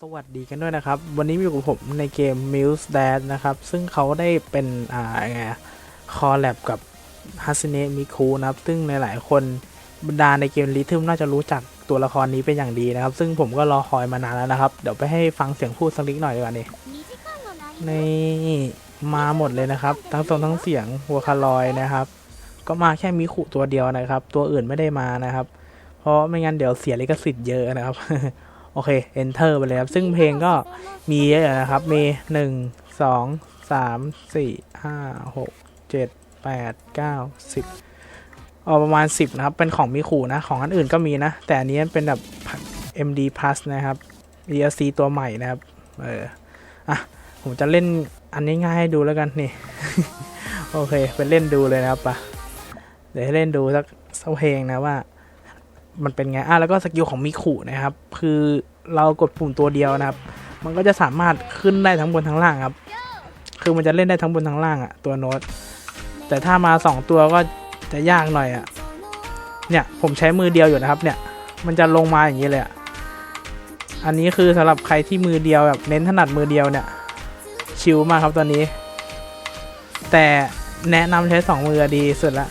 สวัสดีกันด้วยนะครับ วันนี้อยู่กับผมในเกม Muse Dad นะครับ ซึ่งเขาได้เป็นอ่าไงคอลแลบกับ h a s เน e มิคูนะครับ ซึ่งในหลายๆคนบรรดาในเกมลิทึมน่าจะรู้จักตัวละครนี้เป็นอย่างดีนะครับ ซึ่งผมก็รอคอยมานานแล้วนะครับ เดี๋ยวไปให้ฟังเสียงพูดสักนิดหน่อยดีกว่านี่ในมาหมดเลยนะครับ ทั้งทรงทั้งเสียงหัวคาลอยนะครับ ก็มาแค่มิคุตัวเดียวนะครับ ตัวอื่นไม่ได้มานะครับ เพราะไม่งั้นเดี๋ยวเสียลิขสิทธิ์เยอะนะครับ โอเค enter ไปเลยครับ ซึ่งเพลงก็มีเยอะนะครับ มีหนึ่งสองสามสี่ห้าหกเจ็ดแปดเก้าสิบเอาประมาณสิบนะครับ เป็นของมิคูนะ ของอันอื่นก็มีนะ แต่อันนี้เป็นแบบ MD Plus นะครับ DLC ตัวใหม่นะครับ เออ อะ ผมจะเล่นอันนี้ง่ายให้ดูแล้วกันนี่ โอเคไปเล่นดูเลยนะครับปะเดี๋ยวให้เล่นดูสักสักเพลงนะว่า มันเป็นไงอะแล้วก็สกิลของมิคุนะครับ คือเรากดปุ่มตัวเดียวนะครับ มันก็จะสามารถขึ้นได้ทั้งบนทั้งล่างครับ คือมันจะเล่นได้ทั้งบนทั้งล่างอะตัวโน้ต แต่ถ้ามาสองตัวก็จะยากหน่อยอะเนี่ยผมใช้มือเดียวอยู่นะครับ เนี่ย มันจะลงมาอย่างนี้เลยอะอันนี้คือสำหรับใครที่มือเดียวแบบเน้นถนัดมือเดียวเนี่ย ชิลมากครับตัวนี้ แต่แนะนำใช้สองมือดีสุดละ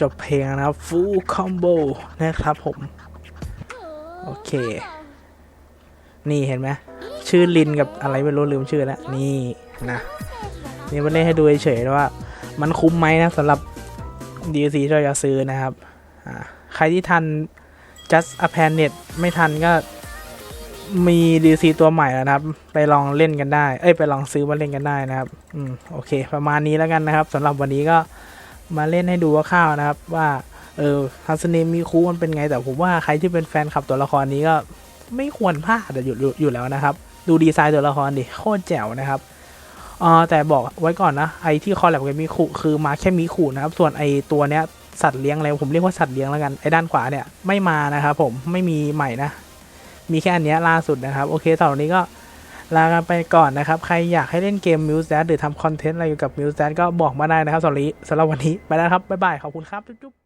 จบเพลงนะครับ full combo นะครับผม โอเค นี่เห็นไหมชื่อลินกับอะไรไม่รู้ลืมชื่อแล้ว นี่นะ นี่มาเล่นให้ดูเฉยๆว่า มันคุ้มไหมนะสำหรับ DLC ที่เราจะซื้อนะครับใครที่ทัน just a planet ไม่ทันก็มี DLC ตัวใหม่แล้วนะครับ ไปลองเล่นกันได้ เอ้ย ไปลองซื้อมาเล่นกันได้นะครับ อืม โอเค ประมาณนี้แล้วกันนะครับสำหรับวันนี้ก็ มาเล่นให้ดูคร่าข้าวนะครับ ว่าเออฮัสเนมีคูมันเป็นไงแต่ผมว่าใครที่เป็นแฟนคลับตัวละครนี้ก็ไม่ควรพลาดอยู่อยู่แล้วนะครับ ดูดีไซน์ตัวละครดิโคตรแจ๋วนะครับอ่าแต่บอกไว้ก่อนนะไอที่คอลแลบกับมิคุคือมาแค่มิคุนะครับ ส่วนไอตัวเนี้ยสัตว์เลี้ยงอะไรผมเรียกว่าสัตว์เลี้ยงแล้วกันไอด้านขวาเนี่ยไม่มานะครับผมไม่มีใหม่นะ มีแค่อันเนี้ยล่าสุดนะครับ โอเคสำหรับวันนี้ก็ ลากันไปก่อนนะครับ ใครอยากให้เล่นเกม Muse Dad หรือทำคอนเทนต์อะไรเกี่ยวกับ Muse Dad ก็บอกมาได้นะครับสำหรับสำหรับวันนี้ไปแล้วครับบ๊ายบายขอบคุณครับจุ๊บ